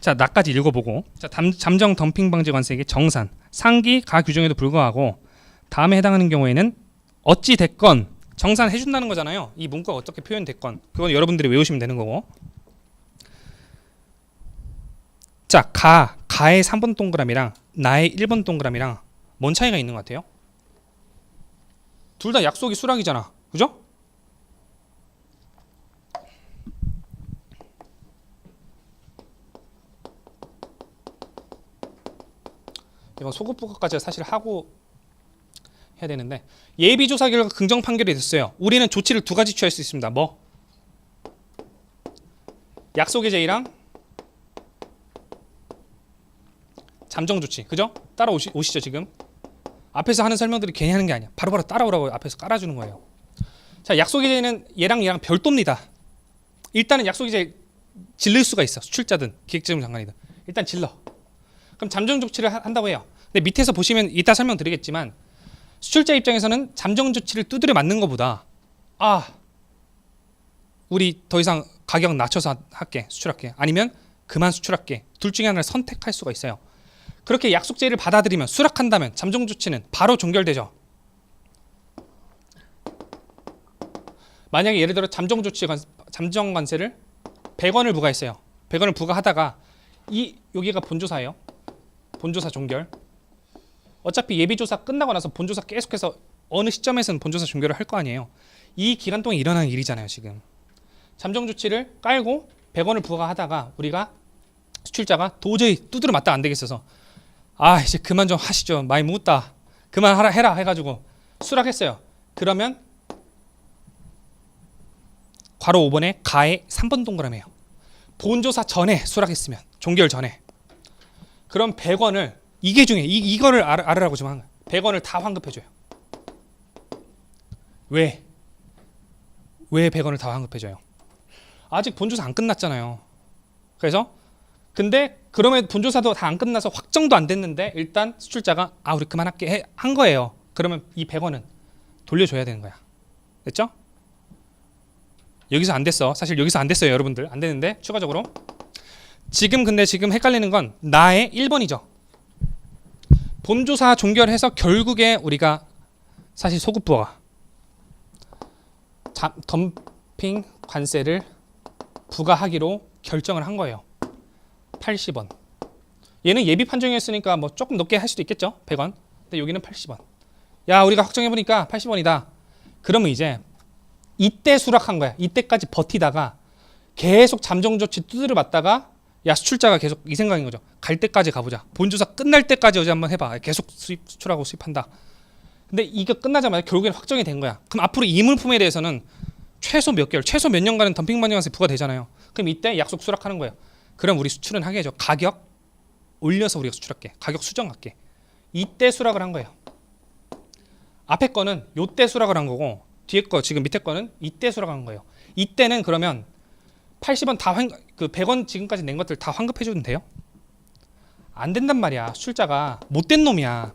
자, 나까지 읽어보고 자, 담, 잠정 덤핑 방지 관세액의 정산 상기 가 규정에도 불구하고 다음에 해당하는 경우에는 어찌 됐건 정산해 준다는 거잖아요. 이 문구가 어떻게 표현됐건 그건 여러분들이 외우시면 되는 거고. 자, 가 가의 3번 동그라미랑 나의 1번 동그라미랑 뭔 차이가 있는 것 같아요? 둘 다 약속이 수락이잖아. 그죠? 이건 소급 부가까지 사실 하고 해야 되는데 예비 조사 결과 긍정 판결이 됐어요. 우리는 조치를 두 가지 취할 수 있습니다. 뭐? 약속의 제의랑 잠정 조치. 그죠? 따라오시 오시죠, 지금. 앞에서 하는 설명들이 괜히 하는 게 아니야. 바로바로 따라오라고 앞에서 깔아주는 거예요. 자, 약속의 제의는 얘랑 얘랑 별도입니다. 일단은 약속의 제의 질릴 수가 있어. 수출자든 기획재정 장관이든. 일단 질러. 그럼 잠정 조치를 하- 한다고 해요. 근데 밑에서 보시면 이따 설명드리겠지만 수출자 입장에서는 잠정 조치를 두드려 맞는 것보다 아 우리 더 이상 가격 낮춰서 하- 할게 수출할게 아니면 그만 수출할게 둘 중에 하나를 선택할 수가 있어요. 그렇게 약속 제의를 받아들이면 수락한다면 잠정 조치는 바로 종결되죠. 만약에 예를 들어 잠정 조치 관 잠정 관세를 100원을 부과했어요. 100원을 부과하다가 이 여기가 본조사예요. 본조사 종결. 어차피 예비조사 끝나고 나서 본조사 계속해서 어느 시점에서는 본조사 종결을 할 거 아니에요. 이 기간 동안 일어나는 일이잖아요, 지금. 잠정 조치를 깔고 100원을 부과하다가 우리가 수출자가 도저히 두드려 맞다 안 되겠어서 아 이제 그만 좀 하시죠 많이 묻다 그만 하라 해라 해 가지고 수락했어요. 그러면 괄호 5번에 가의 3번 동그라미예요. 본조사 전에 수락했으면 종결 전에 그럼 100원을 이게 중에 이, 이거를 알, 알으라고 지금 한 거예요. 100원을 다 환급해 줘요. 왜? 왜 100원을 다 환급해 줘요? 아직 본조사 안 끝났잖아요. 그래서 근데 그러면 본조사도 다 안 끝나서 확정도 안 됐는데 일단 수출자가 아 우리 그만할게 해- 한 거예요. 그러면 이 100원은 돌려줘야 되는 거야. 됐죠? 여기서 안 됐어. 사실 여기서 안 됐어요, 여러분들. 안 되는데 추가적으로 지금 근데 지금 헷갈리는 건 나의 1번이죠. 본조사 종결해서 결국에 우리가 사실 소급부가 잠- 덤핑 관세를 부과하기로 결정을 한 거예요. 80원. 얘는 예비 판정이었으니까 뭐 조금 높게 할 수도 있겠죠. 100원. 근데 여기는 80원. 야, 우리가 확정해 보니까 80원이다. 그러면 이제 이때 수락한 거야. 이때까지 버티다가 계속 잠정 조치 두드려 맞다가 야 수출자가 계속 이 생각인 거죠. 갈 때까지 가보자. 본조사 끝날 때까지 어제 한번 해봐. 계속 수입 수출하고 수입한다. 근데 이거 끝나자마자 결국엔 확정이 된 거야. 그럼 앞으로 이 물품에 대해서는 최소 몇 개월, 최소 몇 년간은 덤핑 반영관세 부과되잖아요. 그럼 이때 약속 수락하는 거예요. 그럼 우리 수출은 하게 해줘. 가격 올려서 우리가 수출할게. 가격 수정할게. 이때 수락을 한 거예요. 앞에 거는 요때 수락을 한 거고 뒤에 거 지금 밑에 거는 이때 수락한 거예요. 이때는 그러면 80원 다 환 그 100원 지금까지 낸 것들 다 환급해 줘도 돼요? 안 된단 말이야. 수출자가 못된 놈이야.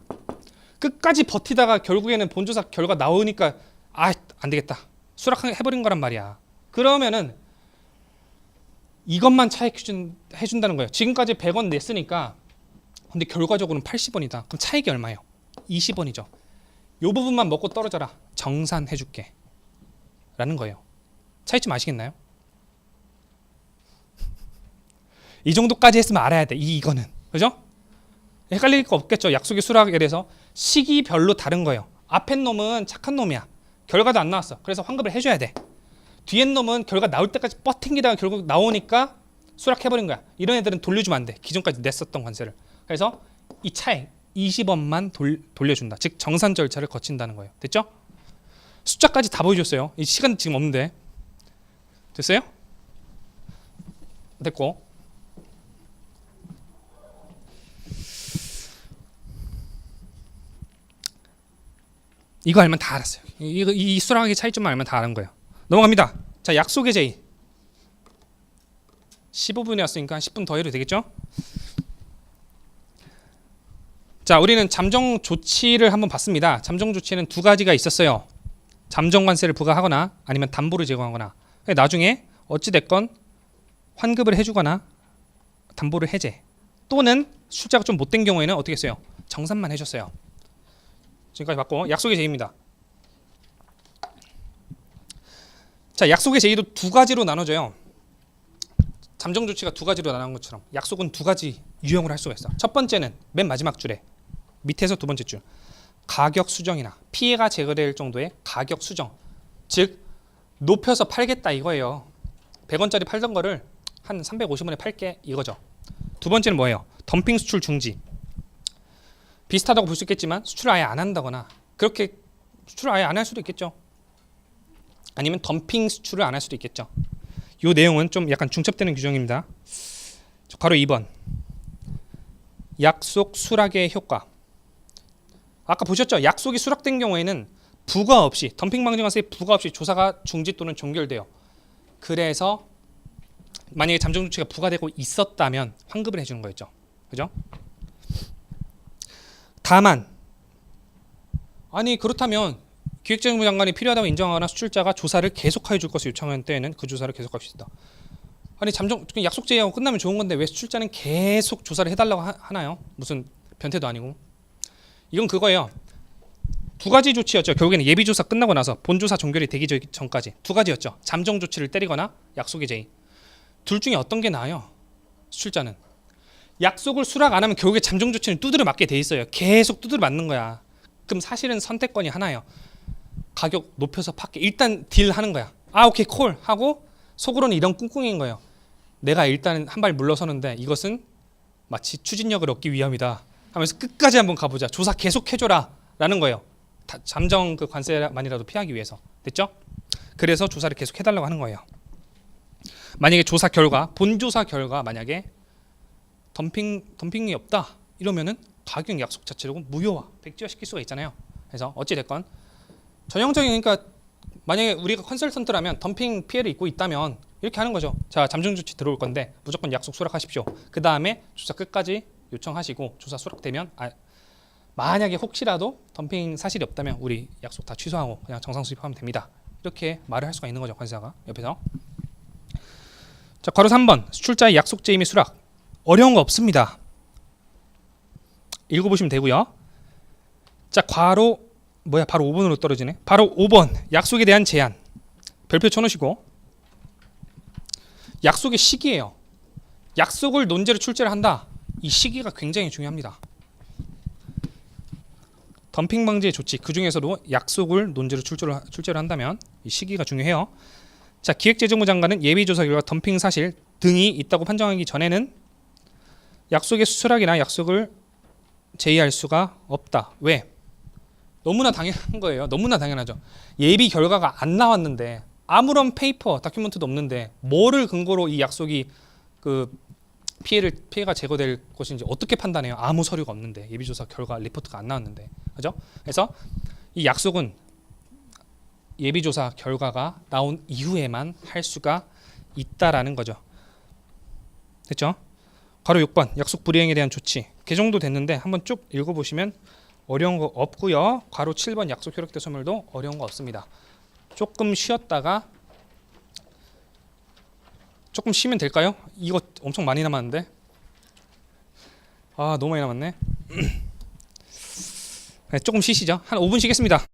끝까지 버티다가 결국에는 본조사 결과 나오니까 아 안 되겠다. 수락해 버린 거란 말이야. 그러면은 이것만 차익 해준, 해 준다는 거예요. 지금까지 100원 냈으니까 근데 결과적으로는 80원이다. 그럼 차익이 얼마예요? 20원이죠. 요 부분만 먹고 떨어져라. 정산해 줄게. 라는 거예요. 차이점 아시겠나요? 이 정도까지 했으면 알아야 돼. 이 이거는. 그죠? 헷갈릴 거 없겠죠. 약속의 수락에 대해서 시기별로 다른 거예요. 앞엔 놈은 착한 놈이야. 결과도 안 나왔어. 그래서 환급을 해줘야 돼. 뒤엔 놈은 결과 나올 때까지 뻗팅기다가 결국 나오니까 수락해버린 거야. 이런 애들은 돌려주면 안 돼. 기존까지 냈었던 관세를. 그래서 이 차액 20원만 돌, 돌려준다. 즉 정산 절차를 거친다는 거예요. 됐죠? 숫자까지 다 보여줬어요. 이 시간 지금 없는데 됐어요? 됐고 이거 알면 다 알았어요. 이, 이, 이 수락의 차이점만 알면 다 아는 거예요. 넘어갑니다. 자 약속의 제의 15분이었으니까 한 10분 더 해도 되겠죠? 자 우리는 잠정 조치를 한번 봤습니다. 잠정 조치는 두 가지가 있었어요. 잠정 관세를 부과하거나 아니면 담보를 제공하거나 나중에 어찌 됐건 환급을 해주거나 담보를 해제 또는 출자가 좀 못된 경우에는 어떻게 했어요? 정산만 해줬어요. 지금까지 봤고 약속의 제의입니다. 자, 약속의 제의도 두 가지로 나눠져요. 잠정 조치가 두 가지로 나눈 것처럼 약속은 두 가지 유형으로 할 수가 있어. 첫 번째는 맨 마지막 줄에 밑에서 두 번째 줄 가격 수정이나 피해가 제거될 정도의 가격 수정, 즉 높여서 팔겠다 이거예요. 100원짜리 팔던 거를 한 350원에 팔게 이거죠. 두 번째는 뭐예요? 덤핑 수출 중지. 비슷하다고 볼 수 있겠지만 수출을 아예 안 한다거나 그렇게 수출을 아예 안 할 수도 있겠죠. 아니면 덤핑 수출을 안 할 수도 있겠죠. 이 내용은 좀 약간 중첩되는 규정입니다. 저 바로 2번. 약속 수락의 효과. 아까 보셨죠? 약속이 수락된 경우에는 부과 없이 덤핑 방지관세의 부과 없이 조사가 중지 또는 종결돼요. 그래서 만약에 잠정 조치가 부과되고 있었다면 환급을 해주는 거였죠. 그죠? 다만 아니 그렇다면 기획재정부 장관이 필요하다고 인정하거나 수출자가 조사를 계속하여 줄 것을 요청한 때에는 그 조사를 있다. 아니 잠정 약속 제의하고 끝나면 좋은 건데 왜 수출자는 계속 조사를 해달라고 하, 하나요? 무슨 변태도 아니고 이건 그거예요. 두 가지 조치였죠. 결국에는 예비 조사 끝나고 나서 본 조사 종결이 되기 전- 전까지 두 가지였죠. 잠정 조치를 때리거나 약속의 제의. 둘 중에 어떤 게 나아요? 수출자는 약속을 수락 안 하면 결국에 잠정 조치는 두드려 맞게 돼 있어요. 계속 두드려 맞는 거야. 그럼 사실은 선택권이 하나예요. 가격 높여서 팔게. 일단 딜 하는 거야. 아 오케이 콜 하고 속으로는 이런 꿍꿍인 거예요. 내가 일단 한 발 물러서는데 이것은 마치 추진력을 얻기 위함이다. 하면서 끝까지 한번 가보자. 조사 계속 해줘라 라는 거예요. 다- 잠정 그 관세만이라도 피하기 위해서 됐죠? 그래서 조사를 계속 해달라고 하는 거예요. 만약에 조사 결과 본 조사 결과 만약에 덤핑 덤핑이 없다 이러면은 가격 약속 자체를 무효화 백지화 시킬 수가 있잖아요. 그래서 어찌 됐건 전형적인 그러니까 만약에 우리가 컨설턴트라면 덤핑 피해를 입고 있다면 이렇게 하는 거죠. 자 잠정 조치 들어올 건데 무조건 약속 수락하십시오. 그 다음에 조사 끝까지 요청하시고 조사 수락되면 아, 만약에 혹시라도 덤핑 사실이 없다면 우리 약속 다 취소하고 그냥 정상 수입하면 됩니다. 이렇게 말을 할 수가 있는 거죠 관세사가 옆에서. 자 괄호 3번 수출자의 약속 제의 및 수락 어려운 거 없습니다. 읽어보시면 되고요. 자 괄호 뭐야 바로 5번으로 떨어지네. 바로 5번 약속에 대한 제한 별표 쳐놓으시고 약속의 시기예요. 약속을 논제로 출제를 한다. 이 시기가 굉장히 중요합니다. 덤핑 방지의 조치 그 중에서도 약속을 논제로 출제를, 출제를 한다면 이 시기가 중요해요. 자 기획재정부 장관은 예비조사 결과 덤핑 사실 등이 있다고 판정하기 전에는 약속의 수출하기나 약속을 제의할 수가 없다. 왜? 너무나 당연한 거예요. 너무나 당연하죠. 예비 결과가 안 나왔는데 아무런 페이퍼, 다큐멘트도 없는데 뭐를 근거로 이 약속이 그 피해를 피해가 제거될 것인지 어떻게 판단해요? 아무 서류가 없는데 예비 조사 결과 리포트가 안 나왔는데 그죠? 그래서 이 약속은 예비 조사 결과가 나온 이후에만 할 수가 있다라는 거죠. 됐죠? 바로 6번 약속 불이행에 대한 조치. 그 정도 됐는데 한번 쭉 읽어보시면 어려운 거 없고요. 괄호 7번 약속 효력대 소멸도 어려운 거 없습니다. 조금 쉬었다가 조금 쉬면 될까요? 이거 엄청 많이 남았는데. 아 너무 많이 남았네. 네, 조금 쉬시죠. 한 5분 쉬겠습니다.